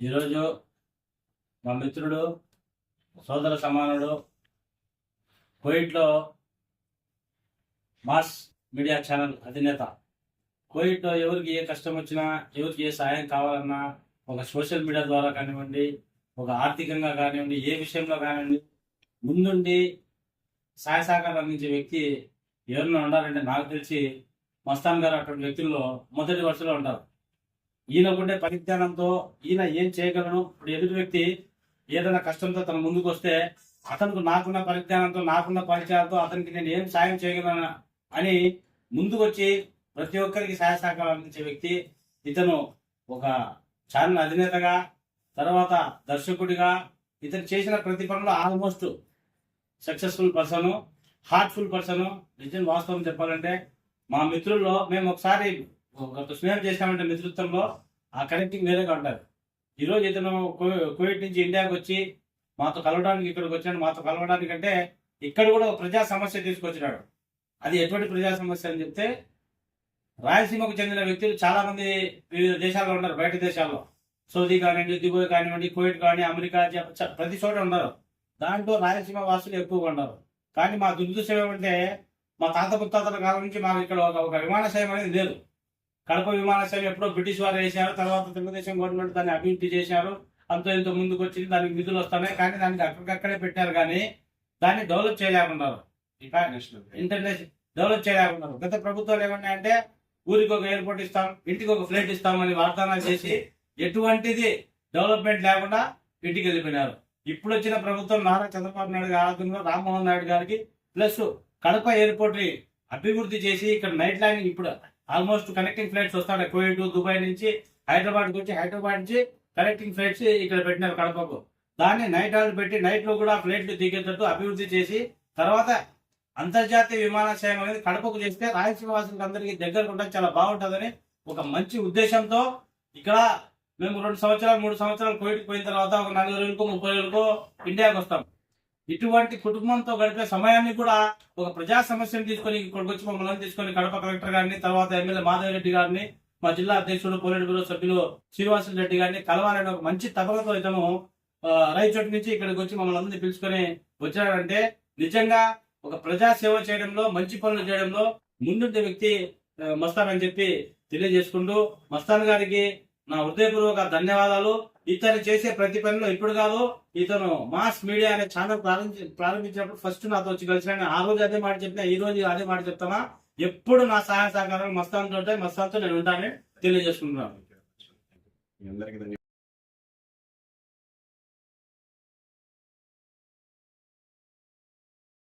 ఈరోజు మా మిత్రుడు సోదర సమానుడు కోయిట్లో మాస్ మీడియా ఛానల్ అధినేత. కోయిట్లో ఎవరికి ఏ కష్టం వచ్చినా ఎవరికి ఏ సాయం కావాలన్నా ఒక సోషల్ మీడియా ద్వారా కానివ్వండి ఒక ఆర్థికంగా కానివ్వండి ఏ విషయంలో కానివ్వండి ముందుండి సహాయ సహకారం అందించే వ్యక్తి ఎవరైనా ఉండాలంటే నాకు తెలిసి మస్తాన్ గారు అటువంటి వ్యక్తుల్లో మొదటి వరుసలో ఉంటారు. ఈయనకుండే పరిజ్ఞానంతో ఈయన ఏం చేయగలను? ఇప్పుడు ఎదుటి వ్యక్తి ఏదైనా కష్టంతో తన ముందుకు వస్తే అతనికి నాకున్న పరిజ్ఞానంతో నాకున్న పరిచయాలతో అతనికి నేను ఏం సాయం చేయగలను అని ముందుకు వచ్చి ప్రతి ఒక్కరికి సహాయ సహకారం అందించే వ్యక్తి ఇతను ఒక ఛానల్ అధినేతగా తర్వాత దర్శకుడిగా ఇతను చేసిన ప్రతి పనిలో almost successful person heartful person. నిజం వాస్తవం చెప్పాలంటే మా మిత్రుల్లో మేము ఒకసారి ఒక స్నేహం చేశామంటే నేతృత్వంలో ఆ కనెక్టింగ్ వేరేగా ఉంటుంది ఈరోజు ఇతను కో- నుంచి ఇండియాకి వచ్చి మాతో కలవడానికి ఇక్కడికి వచ్చాడు మాతో కలవడానికి అంటే ఇక్కడ కూడా ఒక ప్రజా సమస్య తీసుకొచ్చినాడు. అది ఎటువంటి ప్రజా సమస్య అని చెప్తే రాయలసీమకు చెందిన వ్యక్తులు చాలా మంది వివిధ దేశాల్లో ఉన్నారు బయట దేశాల్లో. సౌదీ కానివ్వండి దిగువ కానివ్వండి కువైట్ కానీ అమెరికా ప్రతి చోట ఉన్నారు. దాంట్లో రాయలసీమ వాసులు ఎక్కువగా ఉన్నారు. కానీ మా దుర్దృశ్యం ఏమంటే మా తాత ముత్తాతల కాలం నుంచి మాకు ఇక్కడ ఒక ఒక విమానాశ్రయం అనేది లేదు. కడప విమానాశ్రయం ఎప్పుడో బ్రిటిష్ వారు వేశారు తర్వాత తెలుగుదేశం గవర్నమెంట్ దాన్ని అభివృద్ధి చేశారు. అంతో ఇంత ముందుకు వచ్చింది దానికి నిధులు వస్తున్నాయి. కానీ దానికి అక్కడికక్కడే పెట్టారు కానీ దాన్ని డెవలప్ చేయలేకున్నారు. ఇంటర్నేషనల్ డెవలప్ చేయలేకున్నారు. గత ప్రభుత్వాలు ఏమన్నాయంటే ఊరికి ఒక ఎయిర్పోర్ట్ ఇస్తాం ఇంటికి ఒక ఫ్లైట్ ఇస్తామని వాగ్దానాలు చేసి ఎటువంటిది డెవలప్మెంట్ లేకుండా ఇంటికి వెళ్ళిపోయినారు. ఇప్పుడు వచ్చిన ప్రభుత్వం నారా చంద్రబాబు నాయుడు గారి ఆధ్వర్యంలో రామ్మోహన్ నాయుడు గారికి ప్లస్ కడప ఎయిర్పోర్ట్ని అభివృద్ధి చేసి ఇక్కడ నైట్ ల్యాండింగ్ ఇప్పుడు ఆల్మోస్ట్ కనెక్టింగ్ ఫ్లైట్స్ వస్తాయి. కువైట్ దుబాయ్ నుంచి హైదరాబాద్ వచ్చి హైదరాబాద్ నుంచి కనెక్టింగ్ ఫ్లైట్స్ ఇక్కడ పెట్టినారు కడపకు. దాన్ని నైట్ హాల్ పెట్టి నైట్లో కూడా ఫ్లైట్లు దిగేటట్టు అభివృద్ధి చేసి తర్వాత అంతర్జాతీయ విమానాశ్రయం అనేది కడపకు చేస్తే రాయలసీమ వాసులకు అందరికీ దగ్గరకు చాలా బాగుంటుందని ఒక మంచి ఉద్దేశంతో ఇక్కడ మేము రెండు సంవత్సరాలు మూడు సంవత్సరాలు కోవిడ్కి పోయిన తర్వాత ఒక నలభై రోజులకో ముప్పై రోజులకో ఇండియాకి వస్తాం. ఇటువంటి కుటుంబంతో గడిపే సమయాన్ని కూడా ఒక ప్రజా సమస్యను తీసుకొని ఇక్కడికి వచ్చి మమ్మల్ని తీసుకొని కడప కలెక్టర్ గారిని తర్వాత ఎమ్మెల్యే మాధవ్ రెడ్డి గారిని మా జిల్లా అధ్యక్షుడు పోలీట్ బ్యూరో సభ్యులు శ్రీనివాసులు రెడ్డి గారిని కలవాలని ఒక మంచి తపనతో ఇతను రైచోటి నుంచి ఇక్కడికి వచ్చి మమ్మల్ని అందరినీ పిలుచుకొని వచ్చాడంటే నిజంగా ఒక ప్రజా సేవ చేయడంలో మంచి పనులు చేయడంలో ముందుండే వ్యక్తి మస్తానని మస్తాన్ అని చెప్పి తెలియజేసుకుంటూ మస్తాన్ గారికి నా హృదయపూర్వక ధన్యవాదాలు. ఇతను చేసే ప్రతి పనిలో ఇప్పుడు కాదు ఇతను మాస్ మీడియా అనే ఛానల్ ప్రారంభి ప్రారంభించినప్పుడు ఫస్ట్ నాతో వచ్చి కలిసిన ఆ రోజు అదే మాట చెప్పిన ఈ రోజు అదే మాట చెప్తానా? ఎప్పుడు నా సహాయ సహకారాలు మస్తాన్ తోటే మస్తాన్తో నేను ఉంటానని తెలియజేసుకుంటున్నాను.